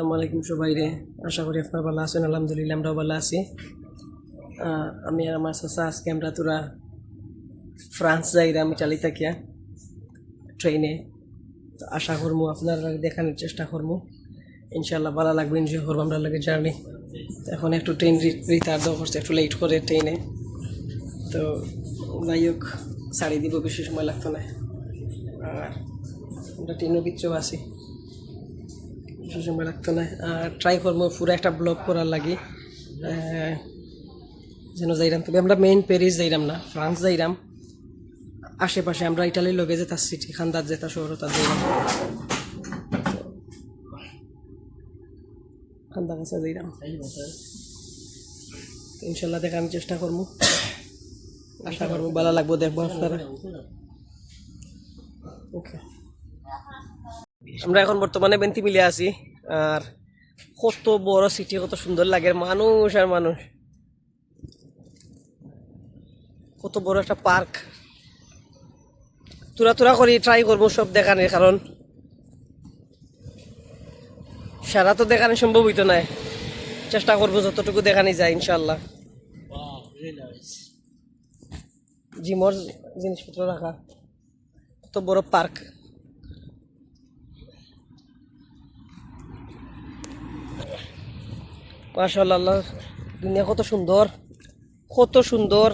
আসসালামু আলাইকুম সবাই রে। আশা করি আপনার ভালো আছেন, আলহামদুলিল্লাহ আমরাও ভালো আছি। আমি আর আমার চাচা আজকে আমরা তোরা ফ্রান্স যাই আমি ইটালি থাকিয়া ট্রেনে তো আশা করব আপনার দেখানোর চেষ্টা করব ইনশাল্লাহ ভালো লাগবে এনজয় করব আমরা লাগে জার্নি এখন একটু ট্রেন রিতার্ড করছে, একটু লেট করে ট্রেনে তো যাই হোক শাড়ি দিব, বেশি সময় লাগতো না। আর আমরা ট্রেনও আছি বেশি সময় লাগতো না আর ট্রাই করব পুরো একটা ব্লগ করার লাগে। যেন যাইরাম। তবে আমরা মেইন প্যারিস যাইরাম না ফ্রান্স যাইরাম। আশেপাশে আমরা ইটালির লগে যে তার সিটি খান্দার যে তার শহর তার যাইরাম। খান্দা কাছে যাইরাম। ইনশাল্লাহ দেখানোর চেষ্টা করব। আশা করব ভালো লাগবো দেখব আপনারা। ওকে আমরা এখন বর্তমানে বেন্তি মিলে আছি, আর কত বড় সিটি কত সুন্দর লাগে, মানুষ আর মানুষ। কত বড় একটা পার্ক তুরা তুরা করি ট্রাই করব সব দেখানোর, কারণ সারা তো দেখানো সম্ভব হইতো না। চেষ্টা করব যতটুকু দেখানি যায় ইনশাল্লাহ জিমর জিনিসপত্র রাখা। কত বড় পার্ক মাশাআল্লাহ আল্লাহ দুনিয়া কত সুন্দর কত সুন্দর।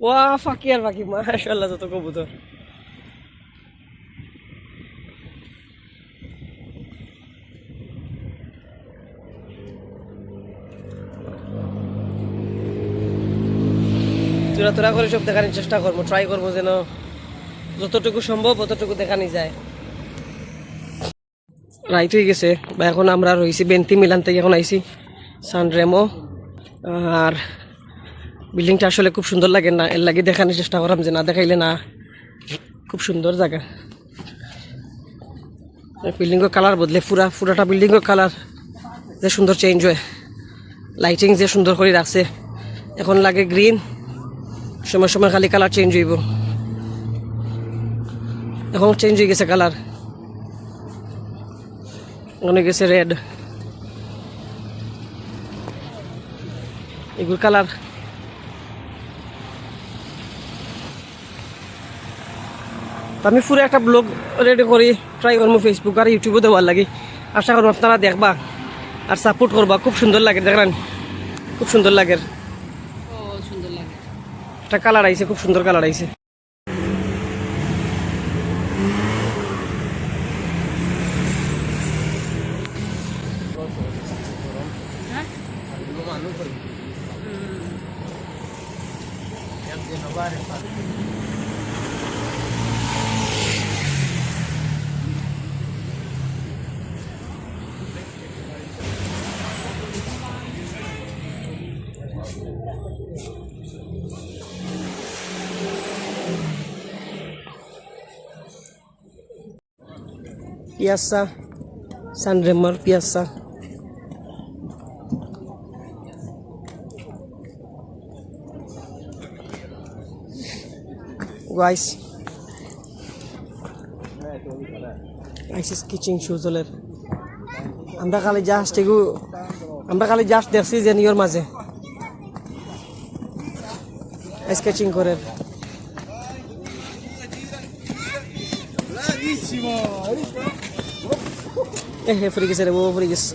ওয়া, ফাঁকি আর ফাঁকি, মাশাআল্লাহ, যত কবুতর। চূড়া তোরা করে সব দেখানোর চেষ্টা করব ট্রাই করব যেন যতটুকু সম্ভব, ততটুকু দেখানি যায়। রাইট হয়ে গেছে। বা এখন আমরা রয়েছি বেন্তি মিলান থেকে এখন আইছি সানরেমো আর বিল্ডিংটা আসলে খুব সুন্দর লাগে না, এর লাগে দেখানোর চেষ্টা করাম যে না দেখাইলে না। খুব সুন্দর জায়গা। বিল্ডিংয়ের কালার বদলে পুরা, পুরাটা বিল্ডিংয়ের কালার যে সুন্দর চেঞ্জ হয়। লাইটিং যে সুন্দর করে রাখছে। এখন লাগে গ্রিন সময় সময় খালি কালার চেঞ্জ হইব। এখন চেঞ্জ হয়ে গেছে কালার। অনেক গেছে রেড এগুলো কালার আমি পুরো একটা ব্লগ রেডি করি ট্রাই করব ফেসবুক আর ইউটিউবে দেওয়ার লাগে। আশা করব আপনারা দেখবা আর সাপোর্ট করবা। খুব সুন্দর লাগে দেখলেন? খুব সুন্দর লাগে। একটা কালার আইছে খুব সুন্দর কালার আইছে। biasa pergi. Yang San Remar biasa. Guys আইসিস কিচিং সুজলের আমরা খালি জাস্ট এগু আমরা খালি জাস্ট দেখছি যে নিয়র মাঝে স্কেচিং করে এ হে ফ্রি রে ও ফ্রি গেছে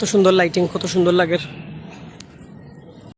কত সুন্দর লাইটিং কত সুন্দর লাগে।